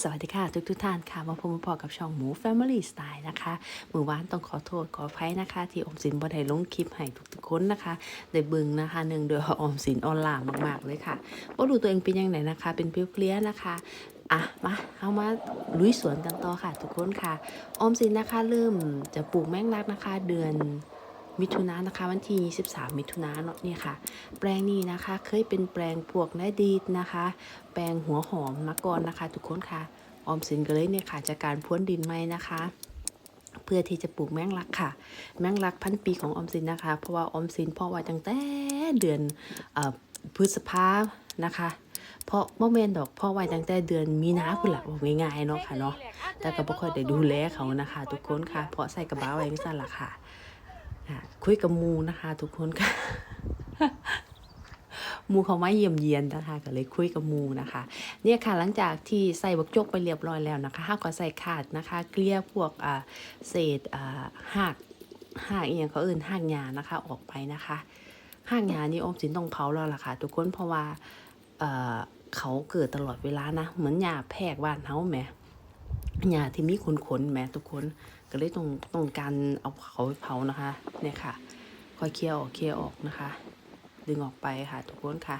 สวัสดีค่ะ ทุกทุกท่านค่ะ มาพบมาพอกับช่องหมู Family Style นะคะมือวานต้องขอโทษขออภัยนะคะ ที่อมสินบ่ได้ลงคลิปให้ทุกๆคนนะคะได้เบิ่งนะคะหนึ่งโดยออมสินออนไลน์มาก ๆ เลยค่ะว่าดูตัวเองเป็นยังไงนะคะ เป็นเปรี้ยวเลียนะคะอะมาเอามาลุยสวนกันต่อค่ะ ทุกคนค่ะ อมสินนะคะเริ่มจะปลูกแมงลักนะคะ เดือน มิถุนายนนะคะ วันที่ 23 มิถุนายนเนี่ยค่ะ แปลงนี้นะคะเคยเป็นแปลงพวกในอดีตนะคะ แปลงหัวหอมมาก่อนนะคะ ทุกคนค่ะออมสินก็เลยเนี่ยค่ะจากการพ้วนดินไม้นะคะ เพื่อที่จะปลูกแมงลักค่ะ แมงลักพันปีของออมสินนะคะ เพราะว่าออมสินพราะว่าตั้งแต่เดือนอพฤษภานะคะเพราะโมเมนดอกพ่อไว้ตั้งแต่เดือนมีนาคุณละว่าง่ายๆเนาะค่ะเนาะแต่ก็บ่ค่อยได้ดูแลเขานะคะ ทุกคนค่ะ เพราะใส่กระเป๋าไว้จังซั่นละค่ะ คุยกับมูนะคะ ทุกคนค่ะมูเขาไมาเยี่ยมเยียนนะคะก็เลยคุยกับมูนะคะ เนี่ยค่ะหลังจากที่ใส่บักจกไปเรียบร้อยแล้วนะคะห้าก็ใส่ขาดนะคะ เกลี่ยพวกเศษหักหักอย่างเขาอื่นหักหญ้านะคะออกไปนะคะหักหญ้านี่อมสินต้องเผาแล้วล่ะค่ะ ทุกคนเพราะว่าเขาเกิดตลอดเวลานะ เหมือนหญ้าแพรกบ้านเฮาแหมหญ้าที่มีขนๆแหมทุกคน ก็เลยต้องต้องการเอาเขาไปเผานะคะ เนี่ยค่ะ ค่อยเคี่ยวออกเคี่ยวออกนะคะ ดึงออกไปค่ะ ทุกคนค่ะ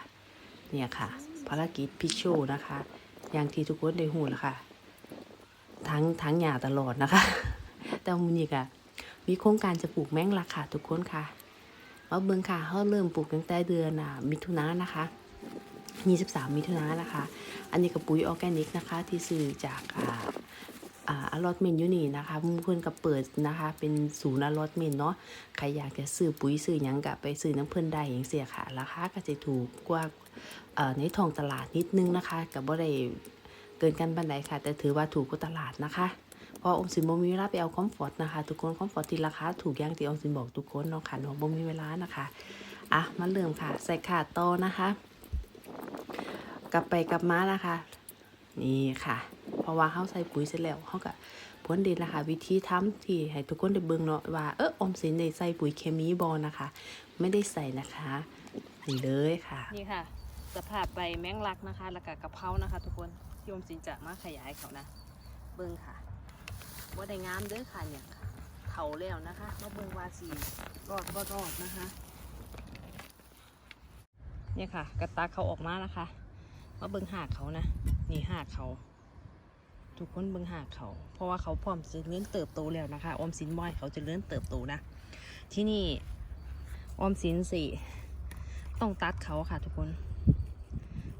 เนี่ยค่ะ ภารกิจพิชโชนะคะ อย่างที่ทุกคนได้หูแล้วค่ะ ทั้งทั้งหยาตลอดนะคะ แต่มูนี่ก็มีโครงการจะปลูกแมงลักค่ะทุกคนค่ะมาเบิ่งค่ะเขาเริ่มปลูกตั้งแต่เดือนอะมิถุนายนนะคะ23มิถุนายนนะคะ อันนี้ก็ปุ๋ยออร์แกนิกนะคะ ที่ซื้อจาก อ่าลอตเมนอยู่นี่นะคะเพื่อนก็เปิดนะคะ เป็นศูนย์อลอตเมนเนาะใครอยากจะซื้อปุ๋ยซื้อยังกะไปซื้อน้ำเพิ่นได้อย่างเสียค่ะ ราคาก็จะถูกกว่าเอ่อในท้องตลาดนิดนึงนะคะกับบ่ได้เกินกันบันไดค่ะ แต่ถือว่าถูกกว่าตลาดนะคะพราะอมสินบ่มีเวลาไปเอาคอมฟอร์ตนะคะ ทุกคนคอมฟอร์ตที่ราคาถูกย่างที่อมสินบอกทุกคนเนาะค่ะเนาะบ่มีเวลานะคะอะมาเริ่มค่ะ ใส่ขาดโตนะคะ กลับไปกลับมานะคะ นี่ค่ะ เพราะว่าเขาใส่ปุ๋ยเสร็จแล้วเขาก็พ้นดินนะคะ วิธีทำที่ให้ทุกคนได้เบิ่งเนาะว่าเอออมสินได้ใส่ปุ๋ยเคมีบอนะคะ ไม่ได้ใส่นะคะนี่เลยค่ะนี่ค่ะ สภาพใบแมงลักนะคะ แล้วก็กะเพรานะคะ ทุกคนที่อมสินจะมาขยายเขานะ เบิ้งค่ะว่าได้งามเด้อค่ะเนี่ยเถาแล้วนะคะมาเบิ้งว่าสีรอดบ่รอดนะคะเนี่ยค่ะ กระตาเขาออกมานะคะมาเบิ้งหากเขานะ นี่หากเขา ทุกคนเบิ้งหากเขา เพราะว่าเขาพร้อมจะเลื่อนเติบโตแล้วนะคะออมสินบอยเขาจะเลื่อนเติบโตนะ ที่นี่ออมสินสี่ต้องตัดเขาค่ะทุกคน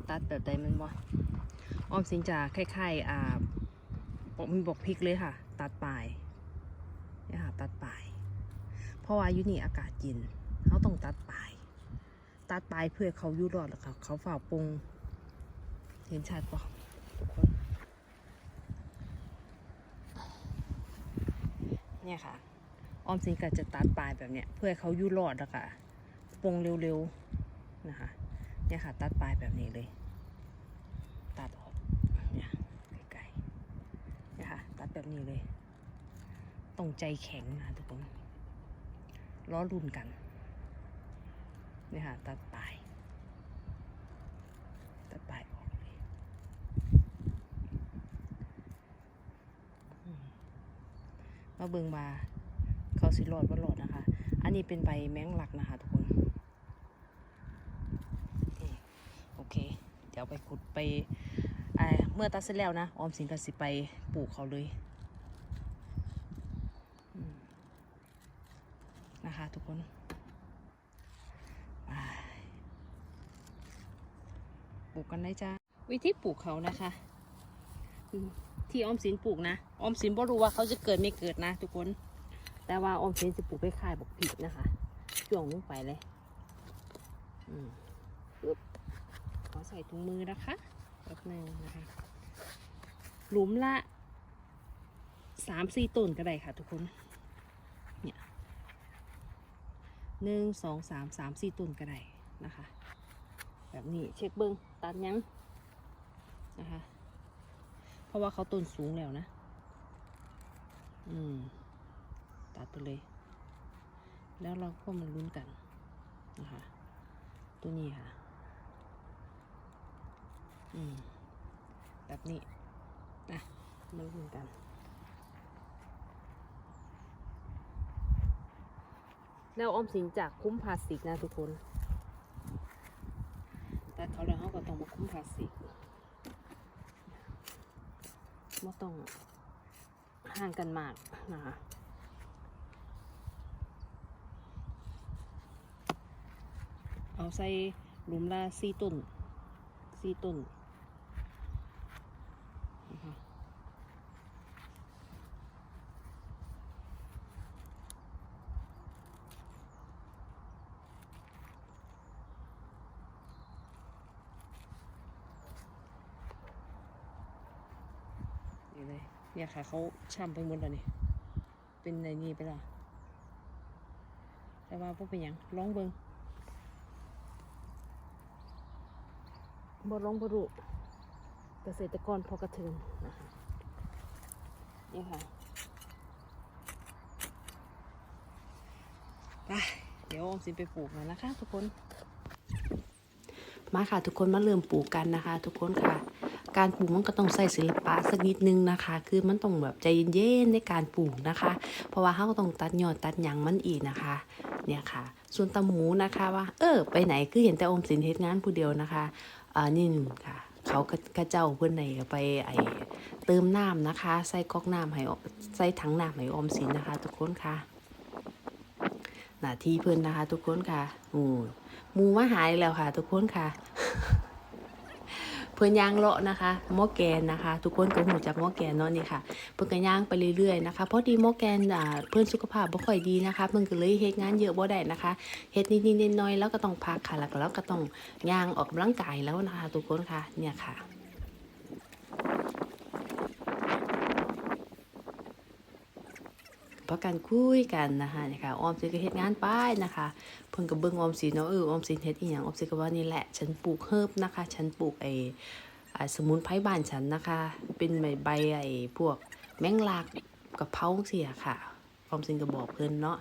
ตัดแบบใดมันบ่ออมสินจะคล้ายๆอ่าบอกมีบอกพริกเลยค่ะ ตัดปลายนี่ค่ะตัดปลาย เพราะว่ายู่นี่อากาศเย็นเขาต้องตัดปลาย ตัดปลายเพื่อเขาอยู่รอดแล้วค่ะเขาฝ่าปงเห็นชัดปะ เนี่ยค่ะ ออมสินก็จะตัดปลายแบบเนี้ยเพื่อให้เขายู่รอดแล้วค่ะปงเร็วๆนะคะ เนี่ยค่ะ ตัดปลายแบบนี้เลย ตัดออกเนี่ยไกลๆเนี่ยค่ะ ตัดแบบนี้เลยต้องใจแข็งนะทุกคนล้อรุ่นกันเนี่ยค่ะ ตัดปลายตัดปลายออกเลยอืม มาเบิงมาเขาสิรอดว่ารอดนะคะ อันนี้เป็นใบแมงลักนะคะทุกคนโอเค เดี๋ยวไปขุดไปอ่าเมื่อตัดเสร็จแล้วนะ ออมสินก็สิไปปลูกเขาเลยนะคะทุกคนปลูกกันได้จ้าวิธีปลูกเขานะคะอืม ที่ออมสินปลูกนะออมสินบ่รู้ว่าเขาจะเกิดไม่เกิดนะ ทุกคน แต่ว่าออมสินจะปลูกไปขายบอกผิดนะคะช่วงลงไปเลยอืมขอใส่ถุงมือนะคะแป๊บนึงนะคะ หลุมละสามสี่ต้นก็ได้ค่ะทุกคน เนี่ยหนึ่งสองสามสามสี่ต้นก็ได้นะคะ แบบนี้เช็คเบิ้งตัดยังนะคะ ราะว่าเขาต้นสูงแล้วนะ อืม ตัดไปเลย แล้วเราก็มาลุ้นกันนะคะ ตัวนี้ค่ะ อืม แบบนี้อะมาลุ้นกันแล้วออมสินจากคุ้มพลาสติกนะทุกคน แต่เขาแล้วเขาก็ต้องมาคุ้มพลาสติก ไม่ต้องห่างกันมากนะคะเอาใส่หลุมละสี่ต้นสี่ต้น เลยเนี่ยค่ะเขาช่ำไปหมดแล้วนี่เป็นในนี้ไปและแต่ว่าพวกเป็นหยังลองเบิงบร้องบรุเกษตรกรพอกระเทินนะคะนี่ค่ะไปเดี๋ยวออมสินไปปลูกแล้วนะคะทุกคน มาค่ะทุกคนมาเริ่มปลูกกันนะคะ ทุกคนค่ะ การปลูกมันก็ต้องใส่ศิลปะสักนิดนึงนะคะ คือมันต้องแบบใจเย็นๆในการปลูกนะคะ เพราะว่าเขาก็ต้องตัดยอดตัดหยังมันอีกนะคะ เนี่ยค่ะ ส่วนตาหมูนะคะว่า เออ ไปไหนคือเห็นแต่อมสินเฮ็ดงานผู้เดียวนะคะอ่านี่นึงค่ะเขาก็กระเจ้าเพื่อนไหนไปไอเติมน้ำนะคะ ใส่ก๊อกน้ำให้ใส่ถังน้ำให้ออมสินนะคะ ทุกคนค่ะหน้าที่เพื่อนนะคะ ทุกคนค่ะหมูมูมาหายแล้วค่ะ ทุกคนค่ะ พื่อนย่างเลาะนะคะหม้อแกนนะคะ ทุกคนก็หูจากหม้อแกนเนาะนี่ค่ะ เพิ่นก็ย่างไปเรื่อยๆนะคะเพราะดีหม้อแกนอ่าเพื่อนสุขภาพบ่ค่อยดีนะคะเพิ่นก็เลยเฮ็ดงานเยอะบ่ได้นะคะเฮ็ดนิดๆน้อยๆแล้วก็ต้องพักค่ะแล้วก็แล้วก็ต้องย่างออกกำลังกายแล้วนะคะ ทุกคนค่ะเนี่ยค่ะ พราะการคุยกันนะคะนี่ยค่ะออมสินก็เฮ็ดงานไปนะคะเพิ่นก็เบิ่งออมสินเนาะเออออมสินเฮ็ดอีหยังออมสินก็ว่านี่แหละฉันปลูกเฮิบนะคะ ฉันปลูกไอ้อ่าสมุนไพรบ้านฉันนะคะ เป็นใบใบไอ้พวกแมงลักกับเพราเสียค่ะออมสินก็บอกเพิ่นเนาะ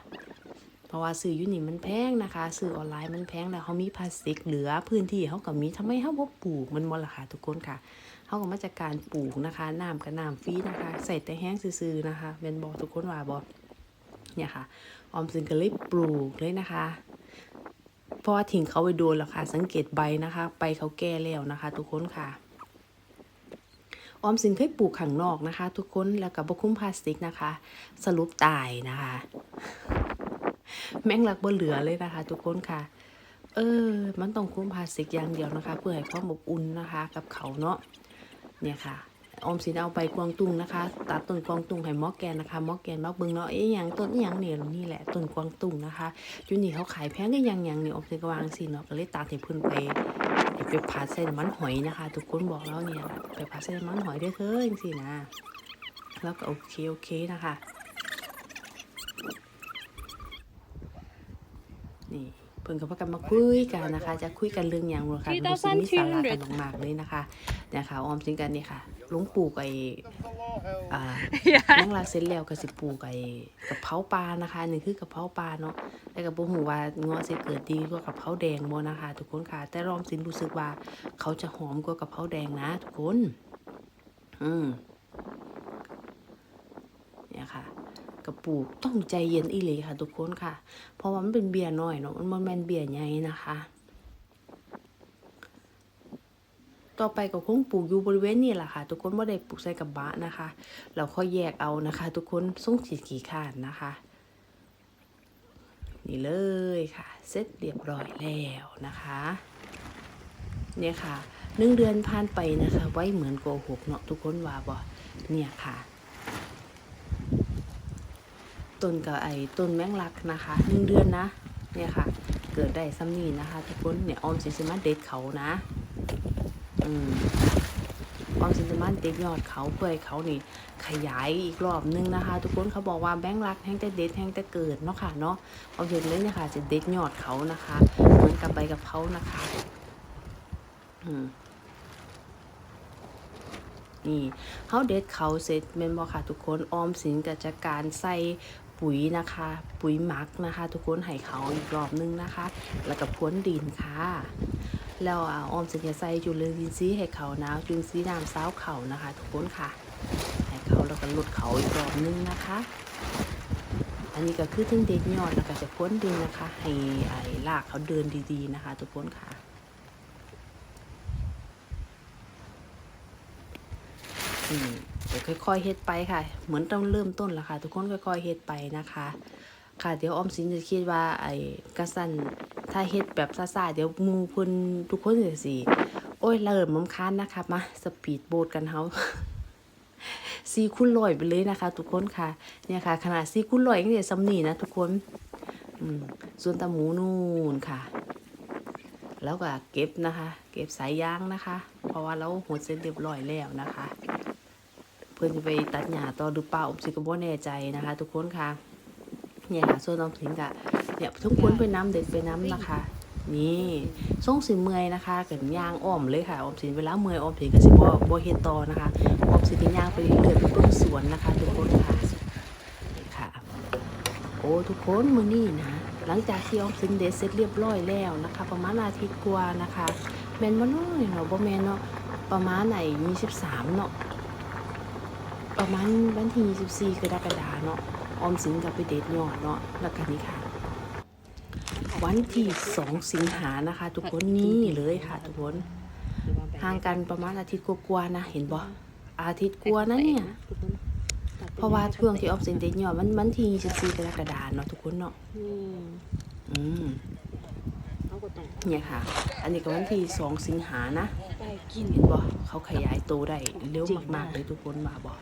เพราะว่าซื้ออยูนี่มันแพงนะคะซื้อออนไลน์มันแพงแล้วเขามีพลาสติกเหลือพื้นที่เขาก็มีทำไมเขาบ่ปลูกมันบ่ล่ะค่ะทุกคนค่ะเขาก็มาจากการปลูกนะคะน้ำกับน้ำฟรีนะคะ ใส่แต่แห้งซื่อๆนะคะแม่นบ่ทุกคนว่าบ่ เนี่ยค่ะ ออมสินก็เลยปลูกเลยนะคะเพราะว่าทิ้งเขาไปโดนแล้วค่ะ สังเกตใบนะคะใบเขาแก่แล้วนะคะ ทุกคนค่ะ ออมสินเคยปลูกข้างนอกนะคะ ทุกคนแล้วกับบคุ้มพลาสติกนะคะ สรุปตายนะคะ แม่งหลักบ่เหลือเลยนะคะ ทุกคนค่ะ เออ มันต้องคุ้มพลาสติกอย่างเดียวนะคะ เพื่อให้ความอบอุ่นนะคะ กับเขาเนาะเนี่ยค่ะ ออมสินเอาไปกวางตุ้งนะคะ ตัดต้นกวางตุ้งให้หมอแกนนะคะหมอแกนมาเบิ่งเนาะเอ๊ะหยังต้นอิหยังเนี่ยนี่แหละต้นกวางตุ้งนะคะอยู่นี่เขาขายแพงก็ยังยังเนี่ออมสินก็วางสิเนาะก็เลยตัดให้เพิ่นไปไปผัดใส่น้ำมันหอยนะคะ ทุกคนบอกแล้วเนี่ยไปผัดใส่น้ำมันหอยเด้อเถอะจังซี่นะ แล้วก็โอเคโอเคนะคะนี่เพิ่นก็พากันมาคุยกันนะคะ จะคุยกันเรื่องหยังบ่ค่ะรู้สึกมีสาระกันมากเลยนะคะเนี่ยค่ะออมสินกันนี่ค่ะ ลุงปลูกไอ้อ่าแมงลาเสร็จแล้วก็สิปลูกไอ้กะเพราปลานะคะนี่คือกะเพราปลาเนาะแต่ก็บ่ฮู้ว่าเงาะสิเกิดดีกว่ากะเพราแดงบ่นะคะ ทุกคนค่ะ แต่ออมสินรู้สึกว่า เขาจะหอมกว่ากะเพราแดงนะ ทุกคน อืมเนี่ยค่ะกระปลูกต้องใจเย็นอีหลีค่ะ ทุกคนค่ะ เพราะว่ามันเป็นเบียร์น้อยเนาะมันบ่แม่นเบียร์ใหญ่นะคะ ต่อไปก็คงปลูกอยู่บริเวณนี้แหละค่ะ ทุกคนไม่ได้ปลูกใส่กับบะนะคะเราค่อยแยกเอานะคะ ทุกคนส่งสีขี่ขานนะคะ นี่เลยค่ะ เสร็จเรียบร้อยแล้วนะคะ เนี่ยค่ะหนึ่งเดือนผ่านไปนะคะ ไว้เหมือนโกหกเนาะทุกคนว่าบ่เนี่ยค่ะต้นกับไอ้ต้นแมงลักนะคะหนึ่งเดือนนะ เนี่ยค่ะ เกิดได้ซ้ำนี่นะคะ ทุกคนเนี่ยออมสินสมาเด็ดเขานะ อืมออมสินสมาเด็ดยอดเขาเพื่อให้เขานี่ขยายอีกรอบนึงนะคะ ทุกคนเขาบอกว่าแบงค์รักแห้งแต่เด็ดแห้งแต่เกิดเนาะค่ะเนาะออมสินเลยเนี่ยค่ะจะเด็ดยอดเขานะคะเหมือนกับใบกับเขานะคะ อืมนี่เขาเด็ดเขาเสร็จเมนบอกค่ะทุกคนออมสินกับจากการใส่ปุ๋ยนะคะ ปุ๋ยหมักนะคะ ทุกคนให้เขาอีกรอบนึงนะคะ แล้วก็พรวนดินค่ะ แล้วออมสินจะใส่จุลินทรีย์ให้เขานะจุลินทรีย์น้ำซ้าวเขานะคะ ทุกคนค่ะ ให้เขาแล้วก็ลดเขาอีกรอบนึงนะคะ อันนี้ก็คือถึงเด็กยอดแล้วก็จะพ้นดินนะคะ ให้ไอ้รากเขาเดินดีๆนะคะ ทุกคนค่ะอืมเดี๋ยวค่อยๆเฮ็ดไปค่ะ เหมือนต้องเริ่มต้นละค่ะ ทุกคนค่อยๆเฮ็ดไปนะคะ ค่ะ เดี๋ยวออมสินจะคิดว่าไอ้กระสัน ถ้าเฮ็ดแบบซ่าๆเดี๋ยวมูเพิ่นทุกคนจะสิโอ้ยเริ่มมำค้านนะคะมาสปีดโบ๊ทกันเฮาซีคูณร้อยไปเลยนะคะ ทุกคนค่ะ เนี่ยค่ะ ขนาดซีคูณร้อยยังเดี๋ยวซ้ำนี่นะทุกคนอืมส่วนตาหมูนู่นค่ะ แล้วก็เก็บนะคะ เก็บสายยางนะคะ เพราะว่าเราหดเส้นเรียบร้อยแล้วนะคะ เพื่อนจะไปตัดหญ้าต่อหรือเปล่าผมสิก็บ่แน่ใจนะคะ ทุกคนค่ะ เนี่ยค่ะส่วนน้องถิงกะเนี่ยทุกคนไปน้ำเด็กไปน้ำนะคะ นี่ส่งสิเมื่อยนะคะกันย่างอ้อมเลยค่ะออมสินเวลาเมื่อยออมสินก็สิบ่บ่เฮ็ดต่อนะคะออมสินก็ย่างไปเรื่อยๆไปเบิ่งสวนนะคะ ทุกคนค่ะนี่ค่ะ โอ้ทุกคนมื้อนี้นะหลังจากที่ออมสินเด็ดเสร็จเรียบร้อยแล้วนะคะ ประมาณอาทิตย์กว่านะคะแมนบ่น้อยเนาะบ่แมนเนาะประมาณไหน23เนาะประมาณวันที่24กรกฎาเนาะ ออมสินกับไปเด็ดยอดเนาะแล้วกันนี่ค่ะ วันที่2สิงหานะคะ ทุกคนนี่เลยค่ะ ทุกคนห่างกันประมาณอาทิตย์กว่าๆนะ เห็นบ่อาทิตย์กว่านะเนี่ยเพราะว่าช่วงที่ออฟสินเด็ดยอดมันมันที่24กรกฎาเนาะทุกคนเนาะอืมเนี่ยค่ะ อันนี้ก็วันที่สองสิงหานะกินเห็นบ่เขาขยายตัวได้เร็วมากๆเลยทุกคนมาบ่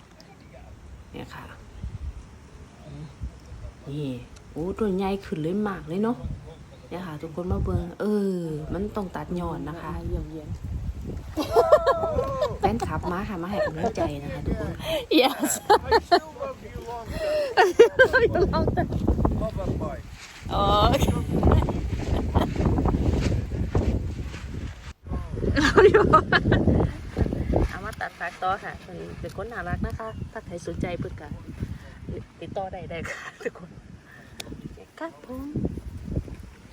เนี่ยค่ะ นี่โอ้ตัวใหญ่ขึ้นเลยมากเลยเนาะเนี่ยค่ะ ทุกคนมาเบิ่งเออ มันต้องตัดยอดนะคะเยี่ยมเยี่ยมแฟนคลับมาค่ะมาให้กำลังใจนะคะทุกคนค่ะ yes I still love you long time. Mother bye. อ๋อเอาอยู่เอามาตัดผักต่อค่ะเป็นเป็นคนน่ารักนะคะ ถ้าใครสนใจเพื่อนกัน ติดต่อได้ได้ค่ะทุกคนครับผม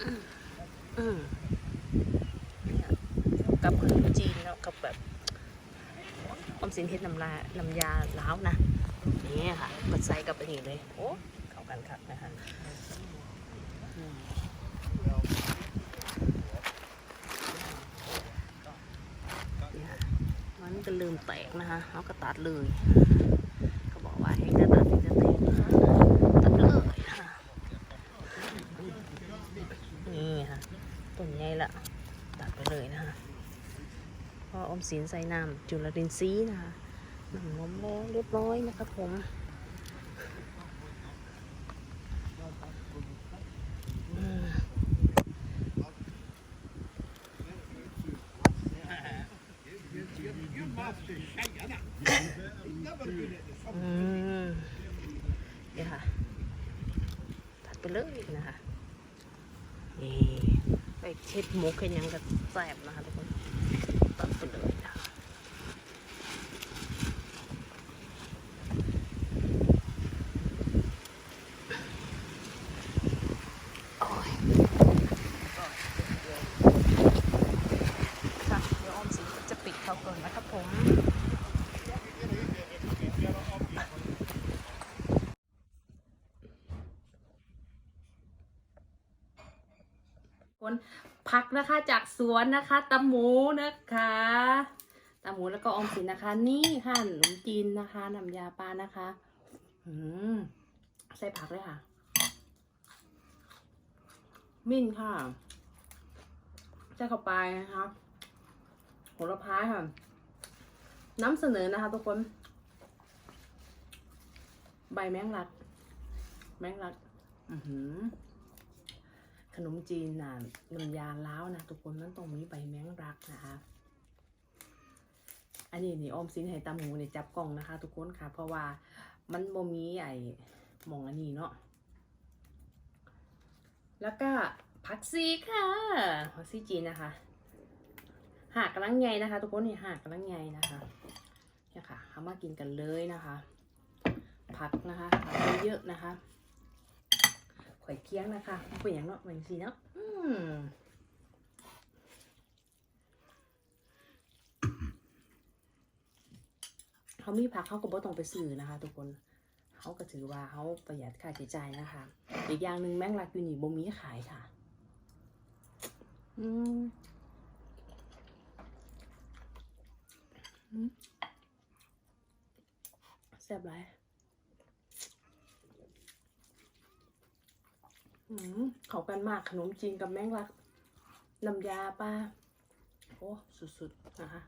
อืมอืมเนี่ยกับขนมจีนแล้วกับแบบออมสินเฮ็ดน้ำลาน้ำยาล้าวนะนี่ค่ะก็ใส่กับอันนี้เลยโอ้เข้ากันครับนะคะมันก็ลืมแตกนะคะเขาก็ตัดเลย เขาบอกว่าให้จะตัดให้จะแตกนะคะตัดเลยค่ะนี่ค่ะต้นใหญ่ละตัดไปเลยนะคะ พออมสินใส่น้ำจุลรินทรีย์นะคะน้ำนมแล้วเรียบร้อยนะครับผมเดี๋ยวค่ะ ตัดไปเลยนะคะนี่ไปเช็ดหมูเค็นยังกับแสบนะคะทุกคน ตัดไปเลยนะ ผักนะคะจากสวนนะคะตำหมูนะคะตำหมูแล้วก็ออมสินนะคะ นี่ค่ะขนมจีนนะคะน้ำยาปลานะคะอืมใส่ผักเลยค่ะ มิ้นค่ะใส่เข้าไปนะคะโหระพาค่ะน้ำเสนอนะคะ ทุกคน ใบแมงลัก แมงลัก อือหือ ขนมจีนน่ะน้ำยาล้าวนะทุกคนมันต้องมีใบแมงรักนะคะ อันนี้นี่ออมสินให้ตาหมูเนี่ยจับกล่องนะคะ ทุกคนค่ะ เพราะว่ามันบ่มีไอ้หมองอันนี้เนาะแล้วก็ผักซีค่ะผักซีจีนนะคะหากกำลังไงนะคะ ทุกคนนี่หากกำลังไงนะคะเนี่ยค่ะเอามากินกันเลยนะคะ ผักนะคะผักเยอะนะคะ ข่อยเคี้ยงนะคะเป็นอย่างเนาะเหมือนสีเนาะเขามีผักเขาก็บ่ต้องไปซื้อนะคะ ทุกคนเขาก็ถือว่าเขาประหยัดค่าใช้จ่ายนะคะ อีกอย่างหนึ่งแมงลักยูนิบ่มีขายค่ะ อืมแซ่บไร เขากันมากขนมจีนกับแมงลักน้ำยาป้า โอ้ สุดๆ นะคะ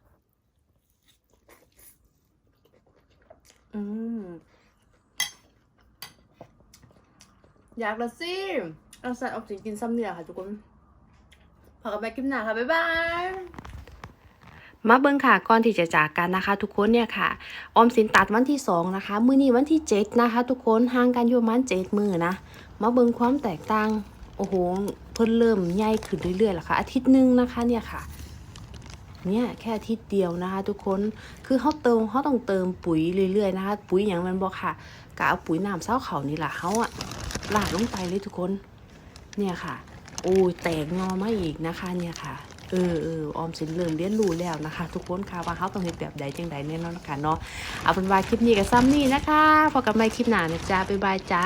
อืม อยากละสิเอาสัตว์ออกสิกินซ้ำเนี่ยค่ะทุกคนพอกันไปกินหนาค่ะ บ๊ายบายมาเบิ่งค่ะก่อนที่จะจากกันนะคะ ทุกคนเนี่ยค่ะ ออมสินตัดวันที่สองนะคะ มื้อนี้วันที่เจ็ดนะคะ ทุกคนห่างกันอยู่มาณเจ็ดมือนะ มาเบิ่งความแตกต่าง โอ้โห เพิ่นเริ่มใหญ่ขึ้นเรื่อยๆล้วค่ะ อาทิตย์หนึ่งนะคะเนี่ยค่ะ เนี่ยแค่อาทิตย์เดียวนะคะ ทุกคน คือเขาเติมเขาต้องเติมปุ๋ยเรื่อยๆนะคะ ปุ๋ยอย่างมันบอกค่ะกะเอาปุ๋ยน้ำเศร้าเขานี่แหละเขาอะลาดลงไปเลยทุกคน เนี่ยค่ะ โอ้ยแตกงอมาอีกนะคะเนี่ยค่ะเออเออออมสินเริ่มเรียนรู้แล้วนะคะ ทุกคนค่ะว่าเขาต้องเฮ็ดแบบใดจังใดแน่นอนนะคะเนาะเอาเป็นว่าคลิปนี้กับซ้ำนี่นะคะพอกันใหม่คลิปหน้านะจ๊ะบ๊ายบายจ้า